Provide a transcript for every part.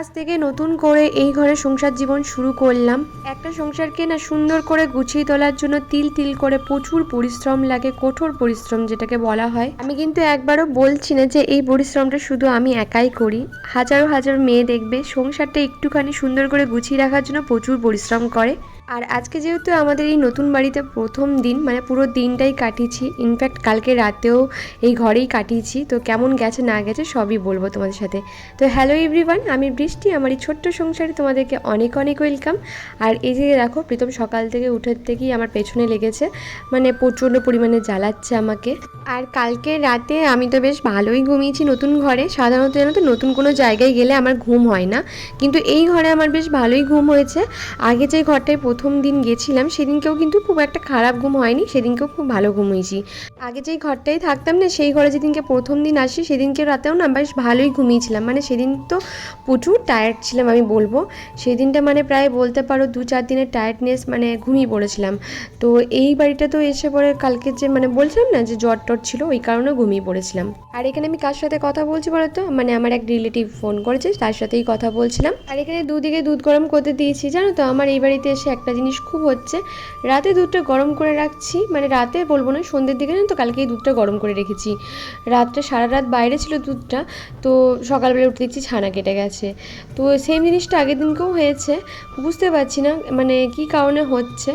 আজ থেকে নতুন করে এই ঘরে সংসার জীবন শুরু করলাম। একটা সংসারকে না সুন্দর করে গুছিয়ে তোলার জন্য তিল তিল করে প্রচুর পরিশ্রম লাগে, কঠোর পরিশ্রম যেটাকে বলা হয়। আমি কিন্তু একবারও বলছি না যে এই পরিশ্রমটা শুধু আমি একাই করি। হাজারো হাজার মেয়ে দেখবে, সংসারটা একটুখানি সুন্দর করে গুছিয়ে রাখার জন্য প্রচুর পরিশ্রম করে। আর আজকে যেহেতু আমাদের এই নতুন বাড়িতে প্রথম দিন মানে পুরো দিনটাই কাটিয়েছি। ইনফ্যাক্ট কালকে রাতেও এই ঘরেই কাটিয়েছি। তো কেমন গেছে, না গেছে, সবই বলব তোমাদের সাথে। তো হ্যালো এভরিওয়ান আমি বৃষ্টি। আমার এই ছোট্ট সংসারে তোমাদেরকে অনেক অনেক ওয়েলকাম আর এই যে দেখো, প্রীতম সকাল থেকে উঠে থেকেই আমার পেছনে লেগেছে। মানে প্রচণ্ড পরিমাণে জ্বালাচ্ছে আমাকে। আর কালকে রাতে আমি তো বেশ ভালোই ঘুমিয়েছি নতুন ঘরে। সাধারণত জানো তো, নতুন কোনো জায়গায় গেলে আমার ঘুম হয় না। কিন্তু এই ঘরে আমার বেশ ভালোই ঘুম হয়েছে। আগে যে ঘরটায় প্রথম দিন গেছিলাম, সেদিনকেও কিন্তু খুব একটা খারাপ ঘুম হয়নি, সেদিনকেও খুব ভালো ঘুমিয়েছি। আগে যেই ঘরটায় থাকতাম না, সেই ঘরে যেদিনকে প্রথম দিন আসি, সেদিনকে রাতেও না বেশ ভালোই ঘুমিয়েছিলাম। মানে সেদিন তো প্রচুর টায়ার্ড ছিলাম আমি বলব। সেদিনটা মানে প্রায় বলতে পারো দু চার দিনের টায়ার্ডনেস মানে ঘুমিয়ে পড়েছিলাম। তো এই বাড়িটা তো এসে পরে কালকে যে মানে বলছিলাম না যে জ্বর টর ছিল, ওই কারণে ঘুমিয়ে পড়েছিলাম। আর এখানে আমি কার সাথে কথা বলছি বলো তো? মানে আমার এক রিলেটিভ ফোন করেছে, তার সাথেই কথা বলছিলাম। আর এখানে দুদিকে দুধ গরম করতে দিয়েছি, জানো তো? আমার এই বাড়িতে এসে একটা জিনিস খুব হচ্ছে। রাতে দুধটা গরম করে রাখছি মানে রাতে বলব না, সন্ধ্যের দিকে না তো কালকে এই দুধটা গরম করে রেখেছি। রাতটা সারা রাত বাইরে ছিল দুধটা, তো সকালবেলা উঠে দেখছি ছানা কেটে গেছে। তো সেম জিনিসটা আগের দিনকেও হয়েছে, বুঝতে পারছি না মানে কি কারণে হচ্ছে।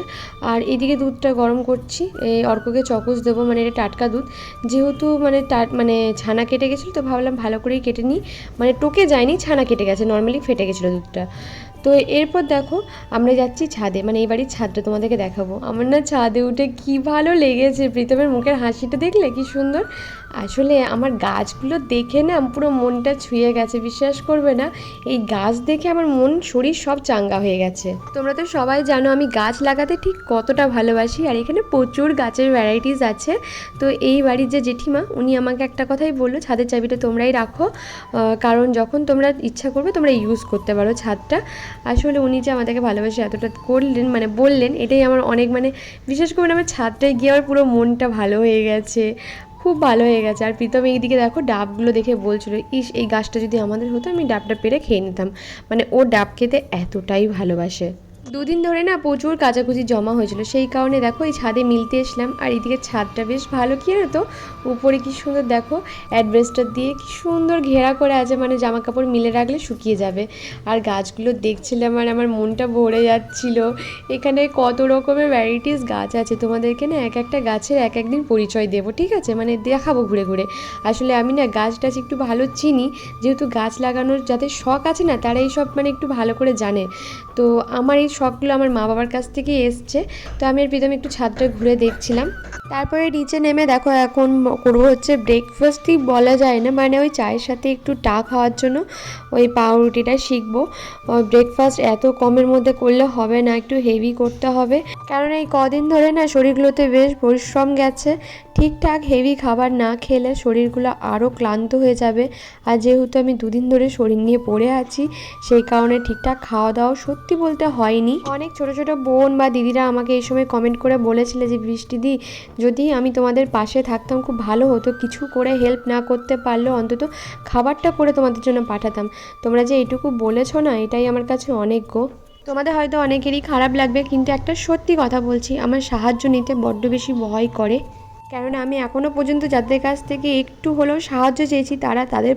আর এদিকে দুধটা গরম করছি এই অর্ককে চকোস দেবো মানে এটা টাটকা দুধ। যেহেতু মানে মানে ছানা কেটে গেছিল, তো ভাবলাম ভালো করেই কেটে নিই। মানে টোকে যায়নি, ছানা কেটে গেছে নর্মালি ফেটে গেছিল দুধটা। তো এরপর দেখো, আমরা যাচ্ছি ছাদে মানে এই বাড়ির ছাদটা তোমাদেরকে দেখাবো। আমার না ছাদে উঠে কি ভালো লেগেছে, প্রীতমের মুখের হাসিটা দেখলে কি সুন্দর। আসলে আমার গাছগুলো দেখে না পুরো মনটা ছুঁয়ে গেছে, বিশ্বাস করবে না। এই গাছ দেখে আমার মন, শরীর সব চাঙ্গা হয়ে গেছে। তোমরা তো সবাই জানো আমি গাছ লাগাতে ঠিক কতটা ভালোবাসি, আর এখানে প্রচুর গাছের ভ্যারাইটিস আছে। তো এই বাড়ির যে জেঠিমা, উনি আমাকে একটা কথাই বলল, ছাদের চাবিটা তোমরাই রাখো। কারণ যখন তোমরা ইচ্ছা করবে, তোমরা ইউজ করতে পারো ছাদটা। আসলে উনি যে আমাদেরকে ভালোবাসে এতটা করলেন মানে বললেন, এটাই আমার অনেক মানে বিশেষ করে আমার ছাদটায় গিয়ে আমার পুরো মনটা ভালো হয়ে গেছে। খুব ভালো হয়ে গেছে। আর প্রীতম এইদিকে দেখো ডাবগুলো দেখে বলছিল, ইস, এই গাছটা যদি আমাদের হতো, আমি ডাবটা পেরে খেয়ে নিতাম। মানে ও ডাব খেতে এতটাই ভালোবাসে। দুদিন ধরে না প্রচুর কাচাকুচি জমা হয়েছিল। সেই কারণে দেখো এই ছাদে মিলতে এসলাম আর এদিকে ছাদটা বেশ ভালো। কি তো? উপরে কি সুন্দর দেখো অ্যাডভেস্টার দিয়ে কি সুন্দর ঘেরা করে আছে। মানে জামা কাপড় মিলে রাখলে শুকিয়ে যাবে। আর গাছগুলো দেখছিলাম আর আমার মনটা ভরে যাচ্ছিল। এখানে কত রকমের ভ্যারাইটিস গাছ আছে। তোমাদেরকে না এক একটা গাছের এক একদিন পরিচয় দেবো, ঠিক আছে? মানে দেখাবো ঘুরে ঘুরে। আসলে আমি না গাছ টাছ একটু ভালো চিনি, যেহেতু গাছ লাগানোর যাতে শখ আছে না তারা এই সব মানে একটু ভালো করে জানে। তো আমার এই শখগুলো আমার মা বাবার কাছ থেকেই এসছে। তো আমি আর প্রীতম একটু ছাদটা ঘুরে দেখছিলাম। তারপরে নিচে নেমে দেখো এখন করব হচ্ছে ব্রেকফাস্টই বলা যায় না মানে ওই চায়ের সাথে একটু টা খাওয়ার জন্য ওই পাউরুটিটা শিখব। ব্রেকফাস্ট এত কমের মধ্যে করলে হবে না, একটু হেভি করতে হবে। কারণ এই কদিন ধরে না শরীরগুলোতে বেশ পরিশ্রম গেছে, ঠিকঠাক হেভি খাবার না খেলে শরীরগুলো আরও ক্লান্ত হয়ে যাবে। আর যেহেতু আমি দুদিন ধরে শরীর নিয়ে পড়ে আছি, সেই কারণে ঠিকঠাক খাওয়া দাওয়া সত্যি বলতে হয়নি। অনেক ছোট ছোট বোন বা দিদিরা আমাকে এই সময় কমেন্ট করে বলেছিলে যে, বৃষ্টি দি যদি আমি তোমাদের পাশে থাকতাম, খুব ভালো হতো। কিছু করে হেল্প না করতে পারলেও অন্তত খাবারটা করে তোমাদের জন্য পাঠাতাম। তোমরা যে এটুকু বলেছ না, এটাই আমার কাছে অনেক গো। তোমাদের হয়তো অনেকেরই খারাপ লাগবে, কিন্তু একটা সত্যি কথা বলছি, আমার সাহায্য নিতে বড্ড বেশি ভয় করে। কেননা আমি এখনও পর্যন্ত যাদের কাছ থেকে একটু হলেও সাহায্য চেয়েছি, তারা তাদের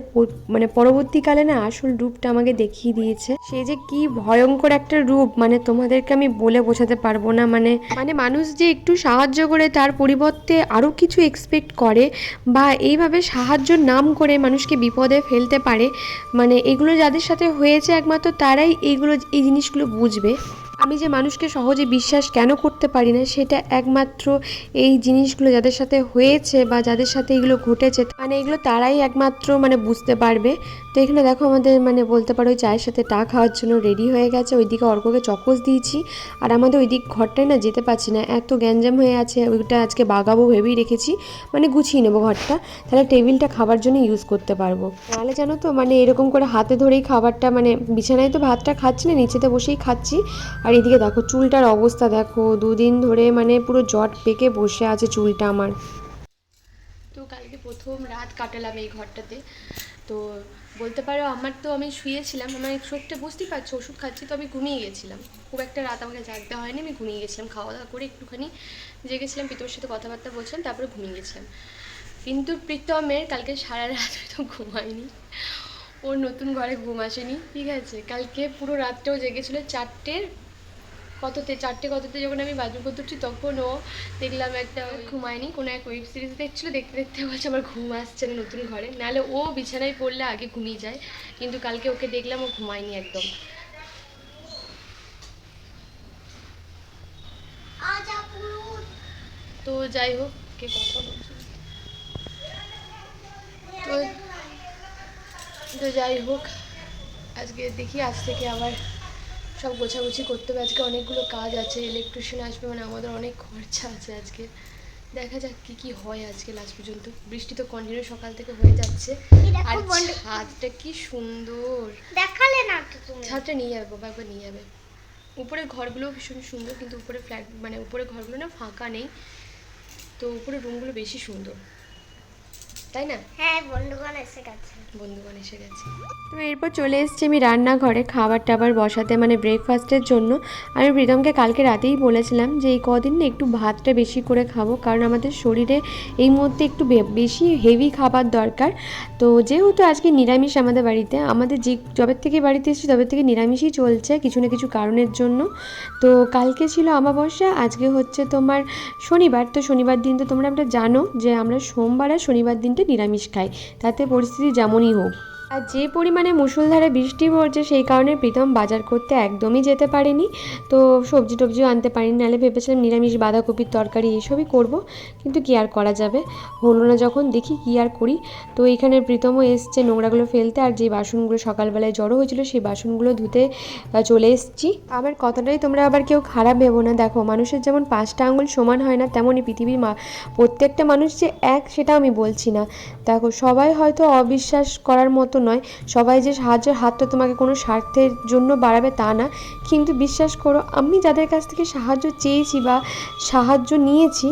মানে পরবর্তীকালে না আসল রূপটা আমাকে দেখিয়ে দিয়েছে। সে যে কি ভয়ঙ্কর একটা রূপ মানে তোমাদেরকে আমি বলে বোঝাতে পারব না মানে মানে মানুষ যে একটু সাহায্য করে, তার পরিবর্তে আরও কিছু এক্সপেক্ট করে বা এইভাবে সাহায্যর নাম করে মানুষকে বিপদে ফেলতে পারে মানে এগুলো যাদের সাথে হয়েছে একমাত্র তারাই এইগুলো এই জিনিসগুলো বুঝবে। আমি যে মানুষকে সহজে বিশ্বাস কেন করতে পারি না, সেটা একমাত্র এই জিনিসগুলো যাদের সাথে হয়েছে বা যাদের সাথে এগুলো ঘটেছে মানে এগুলো তারাই একমাত্র মানে বুঝতে পারবে। তো এখানে দেখো আমাদের মানে বলতে পারো চায়ের সাথে টা খাওয়ার জন্য রেডি হয়ে গেছে, ওইদিকে অর্ককে চকোস দিয়েছি। আর আমাদের ওই দিক ঘরটায় না যেতে পারছি না, এত গ্যাঞ্জাম হয়ে আছে, ওইটা আজকে বাগাবো ভেবেই রেখেছি মানে গুছিয়ে নেব ঘরটা, তাহলে টেবিলটা খাবার জন্য ইউজ করতে পারব। নাহলে জানো তো মানে এরকম করে হাতে ধরেই খাবারটা মানে বিছানায় তো ভাতটা খাচ্ছি না, নিচেতে বসেই খাচ্ছি। আর এদিকে দেখো, চুলটার অবস্থা দেখো, দুদিন ধরে মানে পুরো জট পেকে বসে আছে চুলটা আমার। তো কালকে প্রথম রাত কাটালাম এই ঘরটাতে। তো বলতে পারো, আমার তো আমি শুয়েছিলাম, আমার চোখটা বুঝতেই পারছ, ওষুধ খাচ্ছি তো আমি ঘুমিয়ে গেছিলাম। খুব একটা রাত আমাকে জাগতে হয়নি, আমি ঘুমিয়ে গেছিলাম খাওয়া দাওয়া করে একটুখানি জেগেছিলাম, পিতোর সাথে কথাবার্তা বলছিলাম, তারপরে ঘুমিয়ে গেছিলাম। কিন্তু প্রীতমের কালকে সারা রাত তো ঘুমায়নি, ওর নতুন ঘরে ঘুম আসেনি, ঠিক আছে? কালকে পুরো রাতটাও জেগেছিল চারটের কততে চারটে কততে যখন আমি বাথরুম করতে উঠছি তখন ও দেখলাম একটা ঘুমায়নি কোনো এক ওয়েব সিরিজ দেখছিল দেখতে দেখতে বলছে আমার ঘুম আসছে না নতুন ঘরে। নাহলে ও বিছানায় পড়লে আগে ঘুমিয়ে যায় কিন্তু কালকে ওকে দেখলাম ও ঘুমায়নি একদম। তো যাই হোক কে কথা বলছে? তো তো যাই হোক আজকে দেখি আজ থেকে আবার সব গোছাগুছি করতে হবে। আজকে অনেকগুলো কাজ আছে ইলেকট্রিশিয়ান আসবে মানে আমাদের অনেক খরচা আছে আজকে। দেখা যাক কি কি হয় আজকে লাস্ট পর্যন্ত। বৃষ্টি তো কন্টিনিউ সকাল থেকে হয়ে যাচ্ছে। আর ছাদটা কি সুন্দর। দেখালে না তো তুমি। ছাদটা নিয়ে যাবে বাবা একবার নিয়ে যাবে। উপরে ঘরগুলো ভীষণ সুন্দর কিন্তু উপরে ফ্ল্যাট মানে উপরে ঘরগুলো না ফাঁকা নেই। তো উপরে রুমগুলো বেশি সুন্দর। তাই না? হ্যাঁ বন্ধুগণ এসে গেছে। বন্ধুগণ এসে গেছে। তো এরপর চলে এসেছি আমি রান্নাঘরে খাবার টাবার বসাতে মানে ব্রেকফাস্টের জন্য। আমি প্রীতমকে কালকে রাতেই বলেছিলাম যে এই কদিন না একটু ভাতটা বেশি করে খাব কারণ আমাদের শরীরে এই মুহূর্তে একটু বে- বেশি হেভি খাবার দরকার। তো যেহেতু আজকে নিরামিষ আমাদের বাড়িতে আমাদের যে যবে থেকে বাড়িতে এসেছি তবে থেকে নিরামিষই চলছে কিছু না কিছু কারণের জন্য। তো কালকে ছিল আমাবস্যা আজকে হচ্ছে তোমার শনিবার। তো শনিবার দিন তো তোমরা আমরা জানো যে আমরা সোমবার আর শনিবার দিনটা নিরামিষ খায়। তাতে পরিস্থিতি যেমনই হোক। আর যে পরিমাণে মুষলধারে বৃষ্টি পড়ছে সেই কারণে প্রীতম বাজার করতে একদমই যেতে পারেনি। তো সবজি টবজিও আনতে পারিনি, নাহলে ভেবেছিলাম নিরামিষ বাঁধাকপির তরকারি এইসবই করব, কিন্তু কি আর করা যাবে? হলো না যখন দেখি কি আর করি। তো এখানে প্রীতমও এসছে নোংরাগুলো ফেলতে, আর যে বাসনগুলো সকালবেলায় জড়ো হয়েছিল সেই বাসনগুলো ধুতে চলে এসেছি। আমার কথাটাই তোমরা আবার কেউ খারাপ ভেবো না। দেখো, মানুষের যেমন পাঁচটা আঙুল সমান হয় না, তেমনই পৃথিবীর মা, প্রত্যেকটা মানুষ যে এক সেটা আমি বলছি না। দেখো, সবাই হয়তো অবিশ্বাস করার মতো নয়, সবাই যে সাহায্যের হাতটা তোমাকে কোনো স্বার্থের জন্য বাড়াবে তা না। কিন্তু বিশ্বাস করো, আমি যাদের কাছ থেকে সাহায্য চেয়েছি বা সাহায্য নিয়েছি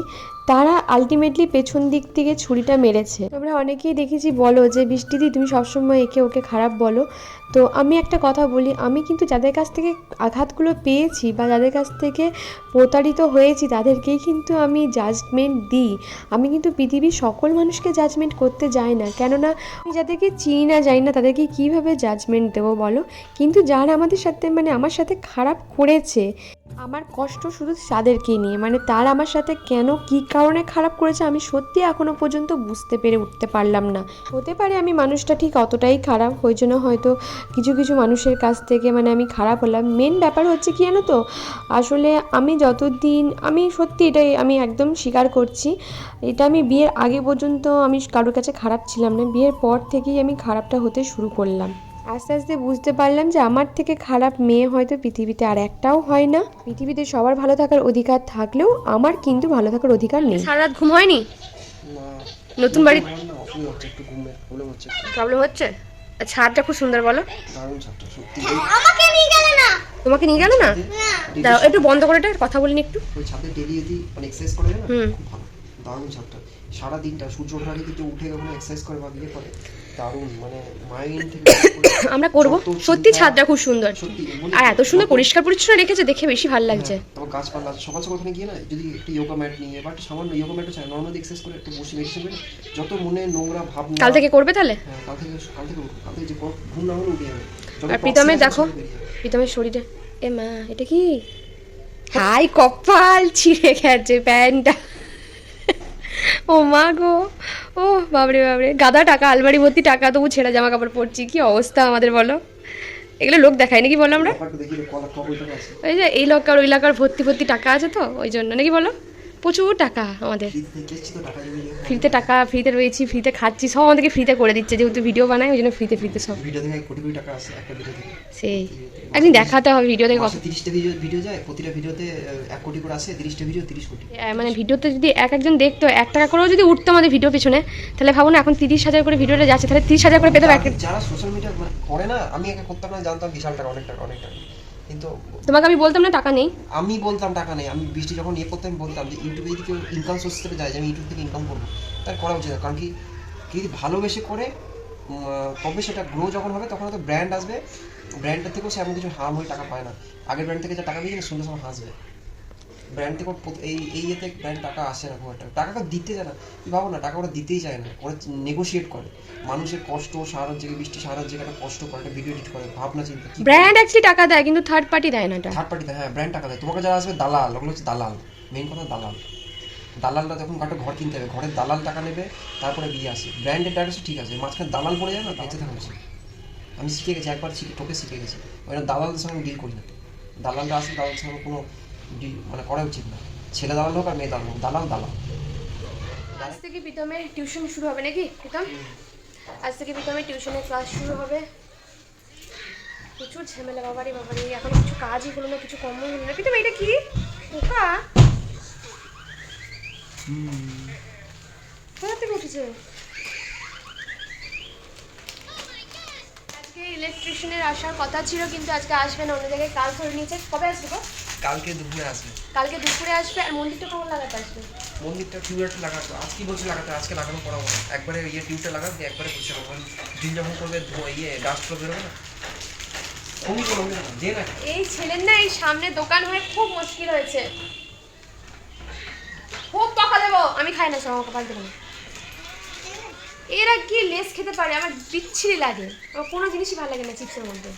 তারা আলটিমেটলি পেছন দিক থেকে ছুরিটা মেরেছে। তোমরা অনেকেই দেখেছি বলো যে বৃষ্টিদি তুমি সবসময় একে ওকে খারাপ বলো। তো আমি একটা কথা বলি, আমি কিন্তু যাদের কাছ থেকে আঘাতগুলো পেয়েছি বা যাদের কাছ থেকে প্রতারিত হয়েছি, তাদেরকেই কিন্তু আমি জাজমেন্ট দিই। আমি কিন্তু পৃথিবীর সকল মানুষকে জাজমেন্ট করতে যাই না। কেননা, আমি যাদেরকে চিনি না যাই না, তাদেরকে কীভাবে জাজমেন্ট দেবো বলো? কিন্তু যারা আমাদের সাথে মানে আমার সাথে খারাপ করেছে আমার কষ্ট শুধু তাদেরকেই নিয়ে মানে তার আমার সাথে কেন কী কারণে খারাপ করেছে আমি সত্যি এখনও পর্যন্ত বুঝতে পেরে উঠতে পারলাম না। হতে পারে আমি মানুষটা ঠিক অতটাই খারাপ, ওই জন্য হয়তো কিছু কিছু মানুষের কাছ থেকে মানে আমি খারাপ হলাম। মেন ব্যাপার হচ্ছে কি জানো তো? আসলে আমি যতদিন, আমি সত্যি এটাই, আমি একদম স্বীকার করছি, এটা আমি বিয়ের আগে পর্যন্ত আমি কারোর কাছে খারাপ ছিলাম না, বিয়ের পর থেকেই আমি খারাপটা হতে শুরু করলাম। আস্তে আস্তে বুঝতে পারলাম যে আমার থেকে খারাপ মেয়ে হয়তো পৃথিবীতে আর একটাও হয় না। পৃথিবীতে সবার ভালো থাকার অধিকার থাকলেও আমার কিন্তু ভালো থাকার অধিকার নেই। সারা রাত ঘুম হয়নি? নতুন বাড়ি প্রবলেম হচ্ছে ছাদটা খুব সুন্দর বলো। আমাকে নিয়ে গেলে না। তোমাকে নিয়ে গেল না? দাঁড়াও একটু বন্ধ করে এটা কথা বলিনি একটু। ওই ছাদে ডেলি যদি মানে এক্সারসাইজ করে না খুব ভালো। দারুণ ছাদটা। সারা দিনটা সূর্য ওঠার আগে কিছু উঠে এক্সারসাইজ করে বা ইয়ে করে? দারুণ মানে মাইন্ড আমরা করব। সত্যি ছাদটা খুব সুন্দর। আর এত সুন্দর। পরিষ্কার পরিচ্ছন্ন রেখেছে দেখে বেশি ভালো লাগছে। হ্যাঁ, তারপর গাছপালা সকাল সকাল ওখানে গিয়ে না যদি একটা যোগা ম্যাট নিয়ে বা একটা সামান্য যোগা ম্যাটও চাই নর্মালি এক্সারসাইজ করে একটু বসে মেডিটেশন করে যত মনে নোংরা ভাবনা কাল থেকে করবে তাহলে? হ্যাঁ কাল থেকে কাল থেকে কাল থেকে যে ঘুম না হলে উঠে যাবে আর প্রীতমের দেখো প্রীতমের শরীরে এ মা এটা কি? হাই কপাল ছিঁড়ে গেছে প্যান্টটা। ও মা গো। ও বাবরে বাবরে গাদা টাকা আলমারি ভর্তি টাকা তবু ছেঁড়া জামা কাপড় পরছি। কি অবস্থা আমাদের বলো? এগুলো লোক দেখায় নাকি বলো আমরা? ওই যে এই লকার ওই লকার ভর্তি ভর্তি টাকা আছে তো ওই জন্য। নাকি বলো? প্রচুর টাকা আমাদের। ফ্রিতে টাকা ফ্রিতে রয়েছি ফ্রিতে খাচ্ছি সব আমাদেরকে ফ্রিতে করে দিচ্ছে যেহেতু ভিডিও বানাই ওই জন্য ফ্রিতে ফ্রিতে সব। সেই। একদিন দেখাতে হবে ভিডিও যায় প্রতিটা ভিডিওতে এক কোটি করে আসে তিরিশটা ভিডিও তিরিশ কোটি। মানে ভিডিওতে যদি এক একজন দেখতো এক টাকা করেও যদি উঠতো আমাদের ভিডিও পিছনে তাহলে ভাবো না এখন তিরিশ হাজার করে ভিডিওটা যাচ্ছে তাহলে তিরিশ হাজার করে পেতে যারা- যারা সোশ্যাল মিডিয়া করে না আমি একা করতাম না জানতাম বিশাল টাকা অনেক টাকা অনেক টাকা। কিন্তু তোমাকে আমি বলতাম না টাকা নেই? আমি বলতাম টাকা নেই। আমি বৃষ্টি যখন ইয়ে করতে আমি বলতাম যে ইউটিউবে যদি কেউ ইনকাম সোর্স হিসেবে যায় যে আমি ইউটিউব থেকে ইনকাম করব তার করা উচিত না। কারণ কি কেউ যদি ভালোবেসে করে তবে সেটা গ্রো যখন হবে তখন হয়তো ব্র্যান্ড আসবে। ব্র্যান্ডের থেকেও সে এমন কিছু হার্ম হয়ে টাকা পায় না। আগের ব্র্যান্ড থেকে যা টাকা পেয়েছে সুন্দর সময় হাসবে। ব্র্যান্ড থেকে এই এই ইয়েতে ব্র্যান্ড টাকা আসে না খুব একটা। টাকাটা দিতে চায় না। ভাবো না টাকা ওরা দিতেই চায় না। ওরা নেগোশিয়েট করে। মানুষের কষ্ট সারার জায়গায় বৃষ্টি সারার জায়গায় একটা কষ্ট করে একটা ভিডিও এডিট করে ভাবনা চিন্তা ব্র্যান্ড অ্যাকচুয়ালি টাকা দেয় কিন্তু থার্ড পার্টি দেয় না এটা। থার্ড পার্টিতে হ্যাঁ ব্র্যান্ড টাকা দেয়। তোমাকে যারা আসবে দালাল ওগুলো হচ্ছে দালাল। মেইন কথা দালাল। দালালরা যখন একটা ঘর কিনতে হবে ঘরের দালাল টাকা নেবে তারপরে বিয়ে আসে। ব্র্যান্ডের টাকা ঠিক আছে মাঝখানে দালাল পড়ে যায় না বেঁচে থাকা উচিত। আমি শিখে গেছি একবার শিখে টোকে শিখে গেছি। ওই দালালদের সঙ্গে ডিল করি না। দালালরা আসলে দালালের সঙ্গে কোনো মানে করা উচিত না। ছেলে দালাল হোক আর মেয়ে দালাল হোক, দালাল দালাল। আজ থেকে প্রীতমের টিউশন শুরু হবে নাকি প্রীতম আজ থেকে প্রীতমের টিউশনের ক্লাস শুরু হবে। প্রচুর ঝামেলা এখন কিছু কাজই হলো না, কিছু হলো না। প্রীতম এটা কি পোকা কোথা থেকে উঠেছে? আজকে ইলেকট্রিশিয়ানের আসার কথা ছিল, কিন্তু আজকে আসবে না, অন্য জায়গায় কাজ ধরে নিয়েছে। কবে আসবে গো? কালকে দুপুরে আসবে। কালকে দুপুরে আসবে আর মন্দিরটা কখন লাগাতে আসবে? মন্দিরটা টিউবটা লাগাতো আজকে বলছে লাগাতে? আজকে লাগানো পড়াবো না। একবারে ইয়ে টিউবটা লাগাতে একবারে বসে রাখব ড্রিল যখন করবে ইয়ে ডাস্টগুলো বেরোবে না? এই ছেলের না এই সামনে দোকান হয়ে খুব মুশকিল হয়েছে। খুব টাকা দেবো। আমি খাই না সব পাল্টে দেবো। এরা কি লেস খেতে পারে? আমার বিচ্ছিরি লাগে। আমার কোনো জিনিসই ভালো লাগে না চিপসের মধ্যে।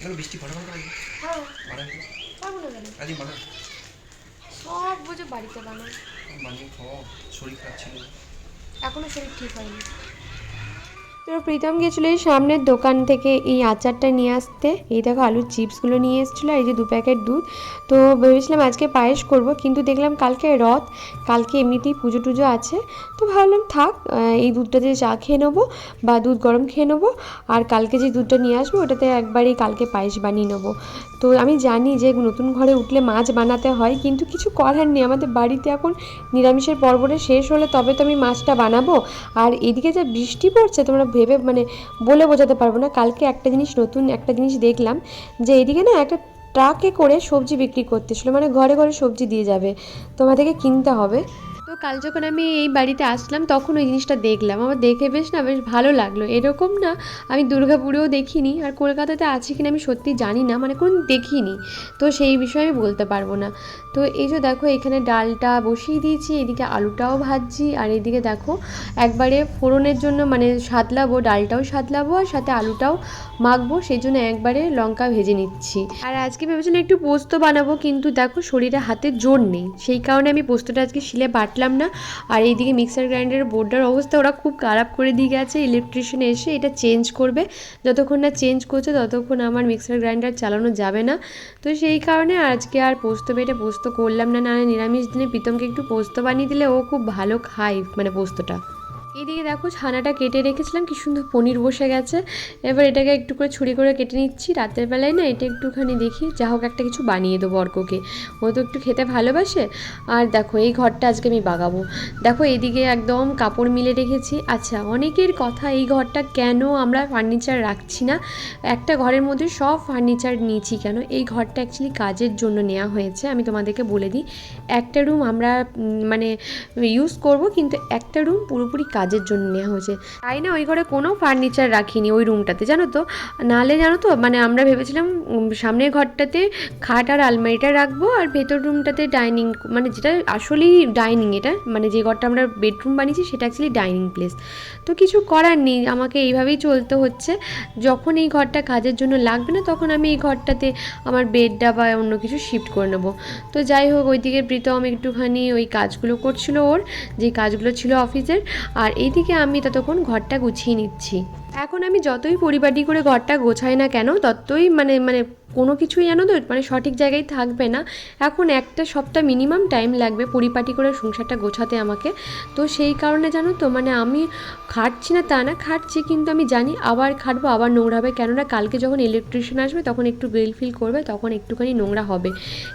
এগুলো বৃষ্টি হ্যাঁ। পারব না কেন আজই বানা সব বুঝে বাড়িতে বানাই বানিয়ে খাও শরীর খারাপ ছিল এখনও শরীর ঠিক হয়নি তো প্রীতম গেছিল এই সামনের দোকান থেকে এই আচারটা নিয়ে আসতে। এই দেখো আলুর চিপসগুলো নিয়ে এসেছিল এই যে দু প্যাকেট দুধ। তো ভেবেছিলাম আজকে পায়েস করব, কিন্তু দেখলাম কালকে রথ, কালকে এমনিতেই পুজো টুজো আছে। তো ভাবলাম থাক এই দুধটা দিয়ে চা খেয়ে নেব বা দুধ গরম খেয়ে নেব, আর কালকে যে দুধটা নিয়ে আসব ওটাতে একবারই কালকে পায়েস বানিয়ে নেব। তো আমি জানি যে নতুন ঘরে উঠলে মাছ বানাতে হয়, কিন্তু কিছু করার নেই। আমাদের বাড়িতে এখন নিরামিষের পর্বটা শেষ হলে তবে তো আমি মাছটা বানাবো। আর এদিকে যা বৃষ্টি পড়ছে, তোমরা ভেবে মানে বলে বোঝাতে পারব না। কালকে একটা জিনিস নতুন একটা জিনিস দেখলাম যে এদিকে না একটা ট্রাকে করে সবজি বিক্রি করতেছিল। মানে ঘরে ঘরে সবজি দিয়ে যাবে। তোমাদেরকে কিনতে হবে। কাল যখন আমি এই বাড়িতে আসলাম, তখন ওই জিনিসটা দেখলাম। আমার দেখে বেশ না, বেশ ভালো লাগল। এরকম না, আমি দুর্গাপুরেও দেখিনি। আর কলকাতাতে আছে কিনা আমি সত্যি জানি না মানে কোনো দেখিনি। তো সেই বিষয়ে আমি বলতে পারব না। তো এই যে দেখো, এখানে ডালটা বসিয়ে দিয়েছি, এদিকে আলুটাও ভাজছি, আর এদিকে দেখো, একবারে ফোড়নের জন্য মানে সাতলাবো, ডালটাও সাতলাবো, আর সাথে আলুটাও মাখবো সেই জন্য একবারে লঙ্কা ভেজে নিচ্ছি। আর আজকে ভেবেছিলাম একটু পোস্ত বানাবো, কিন্তু দেখো শরীরে হাতে জোর নেই। সেই কারণে আমি পোস্তটা আজকে শিলে বাটলাম না। আর এইদিকে মিক্সার গ্রাইন্ডারের বোর্ডার অবস্থা, ওরা খুব খারাপ করে দিয়ে গেছে। ইলেকট্রিশিয়ান এসে এটা চেঞ্জ করবে। যতক্ষণ না চেঞ্জ করছে, ততক্ষণ আমার মিক্সার গ্রাইন্ডার চালানো যাবে না। তো সেই কারণে আজকে আর পোস্ত বেটে পোস্ত করলাম না। না নিরামিষ দিনে প্রীতমকে একটু পোস্ত বানিয়ে দিলে ও খুব ভালো খায় মানে পোস্তটা। এদিকে দেখো ছানাটা কেটে রেখেছিলাম, কি সুন্দর পনির বসে গেছে। এবার এটাকে একটু করে ছুরি করে কেটে নিচ্ছি, রাতের বেলায় না এটা একটুখানি দেখি, যা হোক একটা কিছু বানিয়ে দেবো অর্ককে। ও তো একটু খেতে ভালোবাসে। আর দেখো এই ঘরটা আজকে আমি বাগাবো। দেখো এদিকে একদম কাপড় মিলে রেখেছি। আচ্ছা অনেকের কথা এই ঘরটা কেন আমরা ফার্নিচার রাখছি না? একটা ঘরের মধ্যে সব ফার্নিচার নিয়েছি কেন? এই ঘরটা অ্যাকচুয়ালি কাজের জন্য নেওয়া হয়েছে, আমি তোমাদেরকে বলে দিই। একটা রুম আমরা মানে ইউজ করব, কিন্তু একটা রুম পুরোপুরি কাজের জন্য নেওয়া হয়েছে। তাই না? ওই ঘরে কোনো ফার্নিচার রাখিনি ওই রুমটাতে জানো তো? নাহলে জানো তো মানে আমরা ভেবেছিলাম সামনের ঘরটাতে খাট আর আলমারিটা রাখব আর ভেতর রুমটাতে ডাইনিং মানে যেটা আসলেই ডাইনিং এটা মানে যে ঘরটা আমরা বেডরুম বানিয়েছি সেটা অ্যাকচুয়ালি ডাইনিং প্লেস তো কিছু করার নেই, আমাকে এইভাবেই চলতে হচ্ছে। যখন এই ঘরটা কাজের জন্য লাগবে না, তখন আমি এই ঘরটাতে আমার বেডটা বা অন্য কিছু শিফট করে নেব। তো যাই হোক, ওইদিকে প্রীতম একটুখানি ওই কাজগুলো করছিল ওর, যে কাজগুলো ছিল অফিসের আর এইদিকে আমি ততক্ষণ ঘরটা গুছিয়ে নিচ্ছি। এখন আমি যতই পরিপাটি করে ঘরটা গোছাই না কেন, ততই মানে মানে কোনো কিছুই জানো তো মানে সঠিক জায়গায় থাকবে না। এখন একটা সপ্তাহ মিনিমাম টাইম লাগবে পরিপাটি করে সংসারটা গোছাতে আমাকে। তো সেই কারণে জানো তো মানে আমি খাটছি না তা না, খাটছি কিন্তু আমি জানি আবার খাটবো, আবার নোংরা হবে। কেননা কালকে যখন ইলেকট্রিশিয়ান আসবে, তখন একটু বেল ফিল করবে, তখন একটুখানি নোংরা হবে।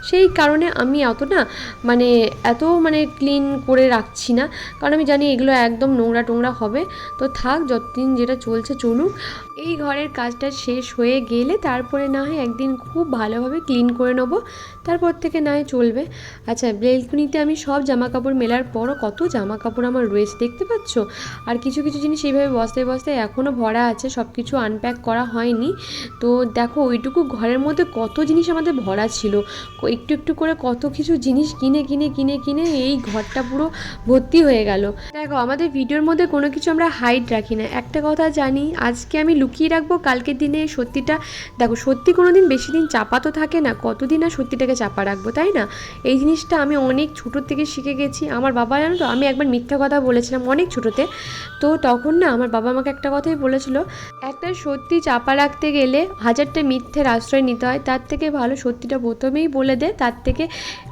সেই কারণে আমি অত না মানে এত মানে ক্লিন করে রাখছি না। কারণ আমি জানি এগুলো একদম নোংরা টোংরা হবে। তো থাক, যতদিন যেটা চলছে চলুক এই ঘরের কাজটা শেষ হয়ে গেলে তারপরে না হয় একদিন খুব ভালোভাবে ক্লিন করে নেব। তারপর থেকে না হয় চলবে। আচ্ছা বেলকুনিতে আমি সব জামা কাপড় মেলার পরও কত জামা কাপড় আমার রয়েছে দেখতে পাচ্ছ? আর কিছু কিছু জিনিস এইভাবে বস্তায় বস্তায় এখনও ভরা আছে সব কিছু আনপ্যাক করা হয়নি। তো দেখো, ওইটুকু ঘরের মধ্যে কত জিনিস আমাদের ভরা ছিল। একটু একটু করে কত কিছু জিনিস কিনে কিনে কিনে কিনে এই ঘরটা পুরো ভর্তি হয়ে গেল। দেখো, আমাদের ভিডিওর মধ্যে কোনো কিছু আমরা হাইট রাখি না। একটা কথা জানি আজকে আমি লুকিয়ে রাখব, কালকের দিনে সত্যিটা, দেখো সত্যি কোনো দিন বেশি দিন চাপা তো থাকে না, কতদিন আর সত্যিটাকে চাপা রাখব, তাই না? এই জিনিসটা আমি অনেক ছোটোর থেকে শিখে গেছি। আমার বাবা জানো তো, আমি একবার মিথ্যা কথা বলেছিলাম অনেক ছোটোতে। তো তখন না আমার বাবা আমাকে একটা কথাই বলেছিল, একটা সত্যি চাপা রাখতে গেলে হাজারটা মিথ্যের আশ্রয় নিতে হয়, তার থেকে ভালো সত্যিটা প্রথমেই বলে দে, তার থেকে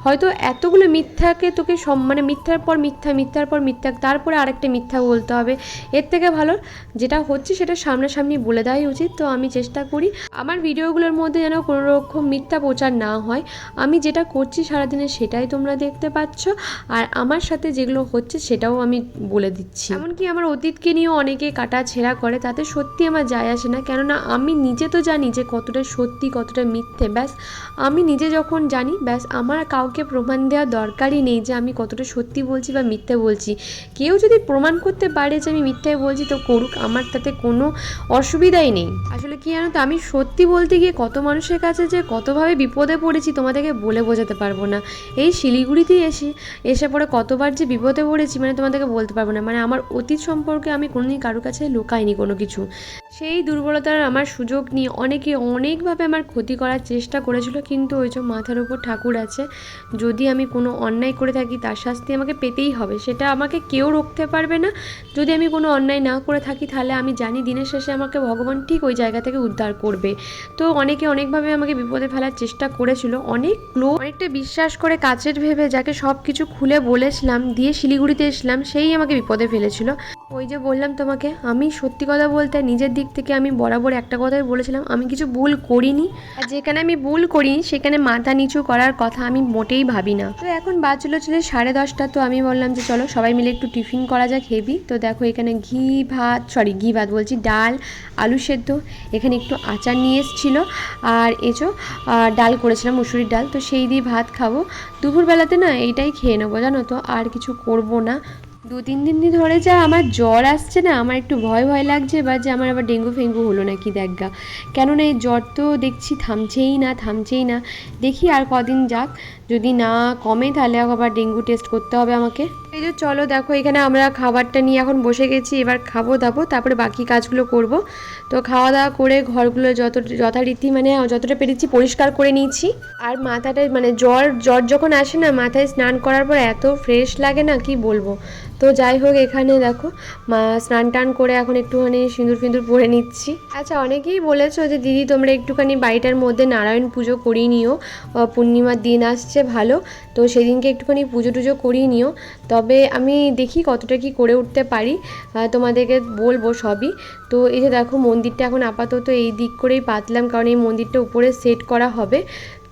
হয়তো এতগুলো মিথ্যাকে তোকে সম মানে মিথ্যার পর মিথ্যা, মিথ্যার পর মিথ্যা, তারপরে আরেকটা মিথ্যা বলতে হবে। এর থেকে ভালো যেটা হচ্ছে সেটা সামনাসামনি বলে দেওয়াই উচিত। তো আমি চেষ্টা করি আমার ভিডিওগুলোর মধ্যে যেন কোনো রকম মিথ্যা প্রচার না হয়। আমি যেটা করছি সারাদিনে সেটাই তোমরা দেখতে পাচ্ছ। আর আমার সাথে যেগুলো হচ্ছে সেটাও আমি বলে দিচ্ছি। এমনকি আমার অতীতকে নিয়েও অনেকে কাটা ছেঁড়া করে, তাতে সত্যি আমার যায় আসে না। কেননা আমি নিজে তো জানি যে কতটা সত্যি, কতটা মিথ্যে। ব্যাস, আমি নিজে যখন জানি, ব্যাস, আমার কাউকে প্রমাণ দেওয়ার দরকারই নেই যে আমি কতটা সত্যি বলছি বা মিথ্যে বলছি। কেউ যদি প্রমাণ করতে পারে যে আমি মিথ্যে বলছি, তো করুক, আমার তাতে কোনো অসুবিধাই নেই। আসলে কি জানো তো, আমি সত্যি বলতে গিয়ে কত মানুষের কাছে যে কতভাবে বিপদে পড়েছি তোমাদেরকে বলে বোঝাতে পারব না। এই শিলিগুড়িতেই এসে এসে পরে কতবার যে বিপদে পড়েছি মানে তোমাদেরকে বলতে পারব না। মানে আমার অতীত সম্পর্কে আমি কোনোদিন কারোর কাছে লুকাইনি কোনো কিছু। সেই দুর্বলতার আমার সুযোগ নিয়ে অনেকে অনেকভাবে আমার ক্ষতি করার চেষ্টা করেছিল, কিন্তু ওই যে মাথার উপর ঠাকুর আছে যদি আমি কোনো অন্যায় করে থাকি, তার শাস্তি আমাকে পেতেই হবে। সেটা আমাকে কেউ রুখতে পারবে না। যদি আমি কোনো অন্যায় না করে থাকি, তাহলে আমি জানি দিনের শেষে আমাকে ভগবান ঠিক ওই জায়গা থেকে উদ্ধার করবে। তো অনেকে অনেকভাবে আমাকে বিপদে ফেলার চেষ্টা করেছিল। অনেক লোক অনেকটা বিশ্বাস করে কাছের ভেবে যাকে সব কিছু খুলে বলেছিলাম, দিয়ে শিলিগুড়িতে এসলাম সেই আমাকে বিপদে ফেলেছিল। ওই যে বললাম তোমাকে আমি সত্যি কথা বলতে নিজের দিক থেকে আমি বরাবর একটা কথাই বলেছিলাম আমি কিছু ভুল করিনি। আর যেখানে আমি ভুল করিনি সেখানে মাথা নিচু করার কথা আমি মোটেই ভাবি না। তো এখন বাজলো ছিল সাড়ে দশটা তো আমি বললাম যে চলো সবাই মিলে একটু টিফিন করা যাক হেভি। তো দেখো এখানে ঘি ভাত সরি ঘি ভাত বলছি ডাল আলু সেদ্ধ। এখানে একটু আচার নিয়ে এসেছিল। আর আহ, ডাল করেছিলাম মুসুরির ডাল। তো সেই দিয়ে ভাত খাব। দুপুরবেলাতে না এইটাই খেয়ে নেব জানো তো? আর কিছু করব না। দু তিন দিন ধরে যা আমার জ্বর আসছে না, আমার একটু ভয় ভয় লাগছে, বা যে আমার আবার ডেঙ্গু ফেঙ্গু হলো নাকি দেখগা কেননা এই জ্বর তো দেখছি থামছেই না থামছেই না। দেখি আর কদিন যাক। যদি না কমে, তাহলে আবার ডেঙ্গু টেস্ট করতে হবে আমাকে। এই যে চলো দেখো, এখানে আমরা খাবারটা নিয়ে এখন বসে গেছি, এবার খাব, দাবো, তারপরে বাকি কাজগুলো করব। তো খাওয়া দাওয়া করে ঘরগুলো যত, যথারীতি মানে যতটা পেরেছি পরিষ্কার করে নিয়েছি। আর মাথাটা মানে জ্বর জ্বর যখন আসে না, মাথায় স্নান করার পর এত ফ্রেশ লাগে না, কি বলব? তো যাই হোক, এখানে দেখো, মা স্নান টান করে এখন একটুখানি সিঁদুর ফিঁদুর পরে নিচ্ছি। আচ্ছা অনেকেই বলেছ যে, দিদি, তোমরা একটুখানি বাড়িটার মধ্যে নারায়ণ পুজো করিয়ে নিও। পূর্ণিমার দিন আসছে ভালো। তো সেদিনকে একটুখানি পুজো টুজো করিয়ে নিও। তবে আমি দেখি কতটা কি করে উঠতে পারি। তোমাদেরকে বলব সবই। তো এই যে দেখো মন্দিরটা এখন আপাতত এই দিক করেই পাতলাম, কারণ এই মন্দিরটা উপরে সেট করা হবে।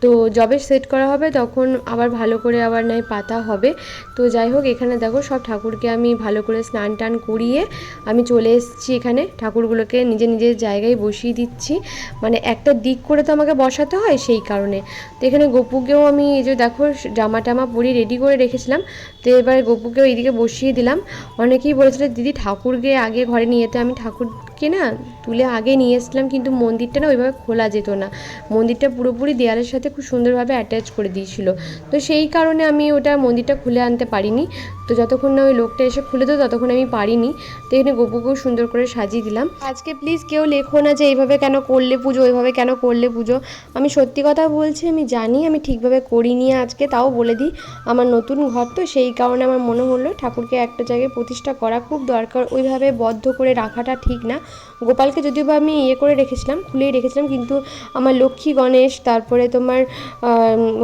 তো যবে সেট করা হবে, তখন আবার ভালো করে আবার নয় পাতা হবে। তো যাই হোক, এখানে দেখো সব ঠাকুরকে আমি ভালো করে স্নান টান করিয়ে আমি চলে এসেছি এখানে। ঠাকুরগুলোকে নিজে নিজের জায়গায় বসিয়ে দিচ্ছি। মানে একটা দিক করে তো আমাকে বসাতে হয় সেই কারণে। তো এখানে গোপুকেও আমি এই যে দেখো জামা টামা পরিয়ে রেডি করে রেখেছিলাম। তো এবার গপুকেও এইদিকে বসিয়ে দিলাম। অনেকেই বলেছিল, দিদি, ঠাকুরকে আগে ঘরে নিয়ে যেতে। আমি ঠাকুরকে না তুলে আগে নিয়ে এসেছিলাম, কিন্তু মন্দিরটা না ওইভাবে খোলা যেত না। মন্দিরটা পুরোপুরি দেয়ালের সাথে খুব সুন্দরভাবে অ্যাটাচ করে দিয়েছিল। তো সেই কারণে আমি ওটা মন্দিরটা খুলে আনতে পারিনি। তো যতক্ষণ না ওই লোকটা এসে খুলে দেয় ততক্ষণ আমি পারিনি। তো এখানে গপুকেও সুন্দর করে সাজিয়ে দিলাম। আজকে প্লিজ কেউ লেখো না যে এইভাবে কেন করলে পুজো, ওইভাবে কেন করলে পুজো। আমি সত্যি কথা বলছি, আমি জানি, আমি ঠিকভাবে করিনি আজকে, তাও বলে দিই, আমার নতুন ঘর তো সেই কারণে আমার মনে হলো ঠাকুরকে একটা জায়গায় প্রতিষ্ঠা করা খুব দরকার। ওইভাবে বদ্ধ করে রাখাটা ঠিক না। গোপালকে যদিও বা আমি ইয়ে করে রেখেছিলাম খুলেই রেখেছিলাম, কিন্তু আমার লক্ষ্মী গণেশ, তারপরে তোমার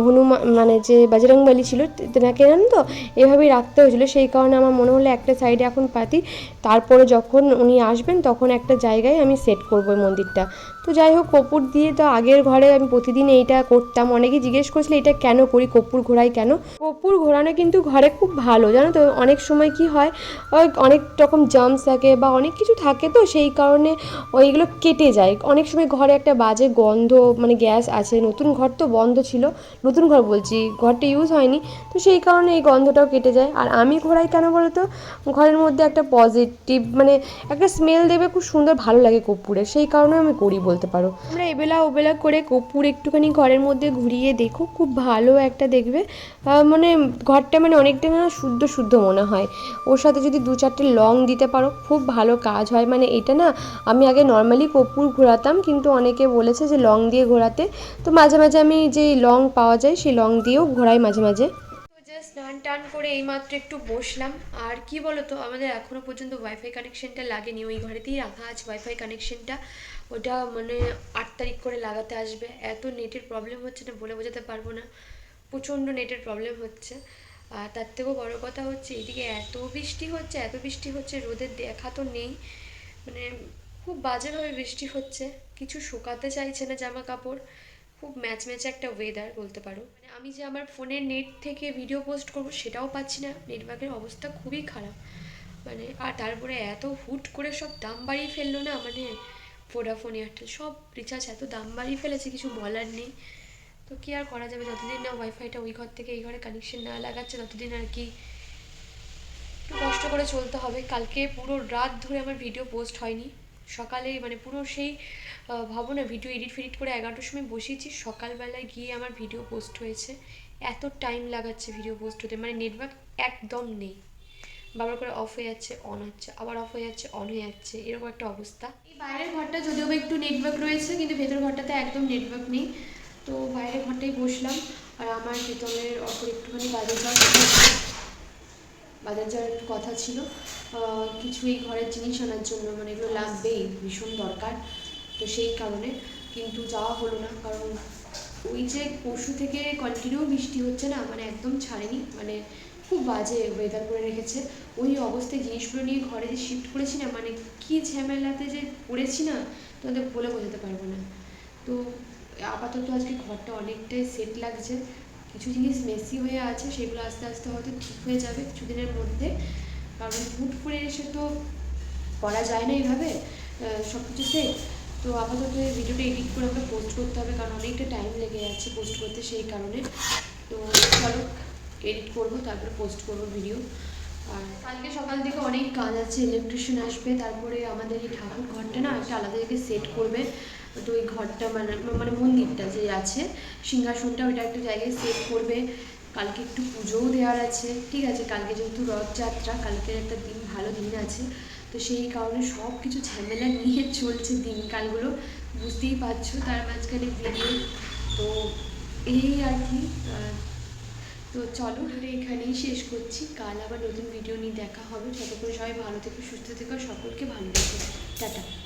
হনুমান মানে যে বাজরংবলী ছিল, তেনাকে জানো তো, এভাবেই রাখতে হয়েছিল। সেই কারণে আমার মনে হলো একটা সাইডে এখন পাতি, তারপরে যখন উনি আসবেন, তখন একটা জায়গায় আমি সেট করব ওই মন্দিরটা। তো যাই হোক, কপুর দিয়ে তো আগের ঘরে আমি প্রতিদিন এইটা করতাম। অনেকে জিজ্ঞেস করছিল, এটা কেন করি? কপুর ঘোরাই কেন? কপুর ঘোরানো কিন্তু ঘরে খুব ভালো, জানো তো? অনেক সময় কি হয় অনেক রকম জার্মস থাকে বা অনেক কিছু থাকে তো, সেই কারণে ওইগুলো কেটে যায়। অনেক সময় ঘরে একটা বাজে গন্ধ মানে গ্যাস আছে, নতুন ঘর তো বন্ধ ছিল, নতুন ঘর বলছি, ঘরটা ইউজ হয়নি, তো সেই কারণে এই গন্ধটাও কেটে যায়। আর আমি ঘোরাই কেন বলো তো ঘরের মধ্যে একটা পজিটিভ মানে একটা স্মেল দেবে, খুব সুন্দর ভালো লাগে কর্পূরের সেই কারণে আমি করি বলতে পারো। আমরা এবেলা ওবেলা করে কর্পূর একটুখানি ঘরের মধ্যে ঘুরিয়ে দেখো, খুব ভালো একটা দেখবে। মানে ঘরটা মানে অনেকটা না শুদ্ধ শুদ্ধ মনে হয়। ওর সাথে যদি দু চারটে লং দিতে পারো, খুব ভালো কাজ হয়। মানে এটা না আমি আগে নর্মালি কর্পূর ঘোরাতাম, কিন্তু অনেকে বলেছে যে লং দিয়ে ঘোরাতে। তো মাঝে মাঝে আমি যে লং পাওয়া যায়, সেই লং দিয়েও ঘোরাই মাঝে মাঝে। স্নান টান করে এইমাত্র একটু বসলাম। আর কি বলো তো আমাদের এখনও পর্যন্ত ওয়াইফাই কানেকশনটা লাগেনি। ওই ঘরেতেই রাখা আছে ওয়াইফাই কানেকশনটা ওটা মানে আট তারিখ করে লাগাতে আসবে। এত নেটের প্রবলেম হচ্ছে না, বলে বোঝাতে পারব না। প্রচণ্ড নেটের প্রবলেম হচ্ছে। আর তার থেকেও বড়ো কথা হচ্ছে, এদিকে এত বৃষ্টি হচ্ছে, এত বৃষ্টি হচ্ছে, রোদের দেখা তো নেই। মানে খুব বাজেভাবে বৃষ্টি হচ্ছে। কিছু শুকাতে চাইছে না জামা কাপড় খুব ম্যাচ ম্যাচে একটা ওয়েদার বলতে পারো। মানে আমি যে আমার ফোনের নেট থেকে ভিডিও পোস্ট করব সেটাও পাচ্ছি না। নেটওয়ার্কের অবস্থা খুবই খারাপ। মানে আর তারপরে এত হুট করে সব দাম বাড়িয়ে ফেলল না? মানে ভোডাফোন এয়ারটেল সব রিচার্জ এত দাম বাড়িয়ে ফেলেছে, কিছু বলার নেই। তো কি আর করা যাবে? যতদিন না ওয়াইফাইটা ওই ঘর থেকে এই ঘরে কানেকশন না লাগাচ্ছে, ততদিন আর কি একটু কষ্ট করে চলতে হবে। কালকে পুরো রাত ধরে আমার ভিডিও পোস্ট হয়নি। সকালে মানে পুরো সেই আহ, ভাবো না ভিডিও এডিট ফেডিট করে এগারোটার সময় বসিয়েছি। সকালবেলায় গিয়ে আমার ভিডিও পোস্ট হয়েছে। এত টাইম লাগাচ্ছে ভিডিও পোস্ট হতে। মানে নেটওয়ার্ক একদম নেই। বারবার করে অফ হয়ে যাচ্ছে অন হচ্ছে আবার অফ হয়ে যাচ্ছে অন হয়ে যাচ্ছে। এরকম একটা অবস্থা। এই বাইরের ঘরটা যদিও একটু নেটওয়ার্ক রয়েছে কিন্তু ভেতর ঘরটাতে একদম নেটওয়ার্ক নেই। তো বাইরের ঘরটাই বসলাম আর আমার ভেতরের অপর একটুখানি বাজার। বাজার যাওয়ার কথা ছিল। কিছু এই ঘরের জিনিস আনার জন্য মানে এগুলো লাগবেই, ভীষণ দরকার, তো সেই কারণে। কিন্তু যাওয়া হলো না, কারণ ওই যে পরশু থেকে কন্টিনিউ বৃষ্টি হচ্ছে না মানে একদম ছাড়েনি মানে খুব বাজে ওয়েদার করে রেখেছে। ওই অবস্থায় জিনিসগুলো নিয়ে ঘরে যে শিফট করেছি না মানে কী ঝামেলাতে যে পড়েছি না, তোমাদের বলে বোঝাতে পারব না। তো আপাতত আজকে ঘরটা অনেকটাই সেট লাগছে। কিছু জিনিস মেসি হয়ে আছে, সেগুলো আস্তে আস্তে হয়তো ঠিক হয়ে যাবে কিছুদিনের মধ্যে। কারণ হুট করে এসে তো করা যায় না এইভাবে সব কিছু সেট তো আপাতত এই ভিডিওটা এডিট করে আমাকে পোস্ট করতে হবে, কারণ অনেকটা টাইম লেগে যাচ্ছে পোস্ট করতে সেই কারণে। তো চলো এডিট করব, তারপরে পোস্ট করব ভিডিও আর কালকে সকাল থেকে অনেক কাজ আছে ইলেকট্রিশিয়ান আসবে, তারপরে আমাদের এই ঠাকুর ঘরটা না একটা আলাদা সেট করবে। তো ওই ঘরটা মানে মানে মন্দিরটা যে আছে, সিংহাসনটা ওইটা একটা জায়গায় সেট করবে। কালকে একটু পুজোও দেওয়ার আছে। ঠিক আছে, কালকে যেহেতু রথযাত্রা, কালকের একটা দিন, ভালো দিন আছে। তো সেই কারণে সব কিছু ঝামেলা নিয়ে চলছে দিনকালগুলো। বুঝতেই পারছ তার মাঝখানে ভিডিও তো এই আর কি তো চলো এখানেই শেষ করছি। কাল আবার নতুন ভিডিও নিয়ে দেখা হবে। যতক্ষণ সবাই ভালো থেকো, সুস্থ থেকো সকলকে ভালো রেখো। টাটা।